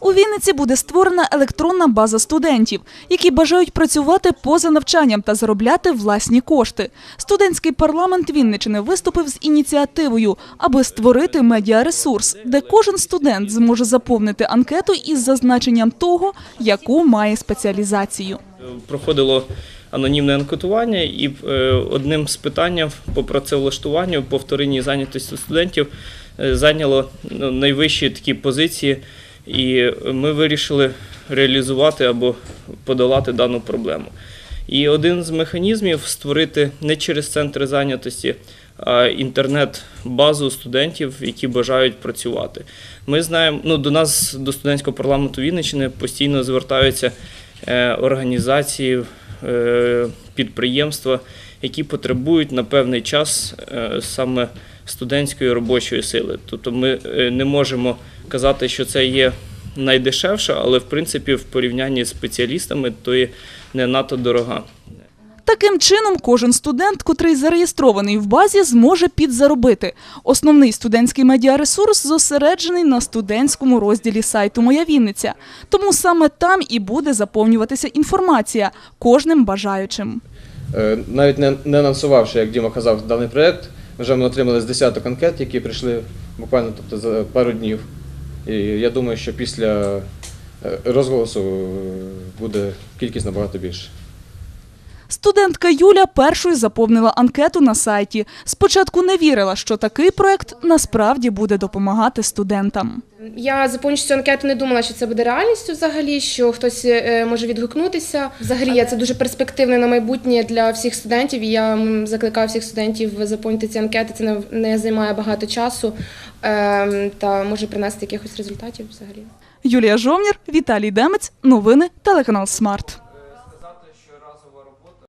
У Вінниці буде створена електронна база студентів, які бажають працювати поза навчанням та заробляти власні кошти. Студентський парламент Вінничини виступив з ініціативою, аби створити медіаресурс, де кожен студент зможе заповнити анкету із зазначенням того, яку має спеціалізацію. проходило анонімне анкетування, і е, одним з питань по працевлаштуванню по вторинній зайнятості студентів е, зайняло ну, найвищі такі позиції, і ми вирішили реалізувати або подолати дану проблему. І один з механізмів створити не через центри зайнятості, а інтернет-базу студентів, які бажають працювати. Ми знаємо, ну до нас до студентського парламенту Вінниччини постійно звертаються е, організації, е, підприємства, які потребують на певний час е, саме студентської робочої сили. Тобто ми не можемо казати, що це є найдешевше, але в принципі в порівнянні з спеціалістами то є не надто дорога. Таким чином, кожен студент, котрий зареєстрований в базі, зможе підзаробити. Основний студентський медіаресурс зосереджений на студентському розділі сайту Моя Вінниця. Тому саме там і буде заповнюватися інформація кожним бажаючим. Е, Навіть не, не анонсувавши, як Діма казав, даний проєкт, вже ми отримали з десяток анкет, які прийшли буквально тобто, за пару днів. І я думаю, що після е, розголосу е, буде кількість набагато більше. Студентка Юля першою заповнила анкету на сайті. Спочатку не вірила, що такий проект насправді буде допомагати студентам. Я заповнюючи цю анкету, не думала, що це буде реальністю взагалі, що хтось е, може відгукнутися. Взагалі, я це дуже перспективне на майбутнє для всіх студентів. І я закликаю всіх студентів заповнити ці анкети. Це не, не займає багато часу ем, та може принести якихось результатів взагалі. Юлія Жовнір, Віталій Демець. Новини телеканал Смарт.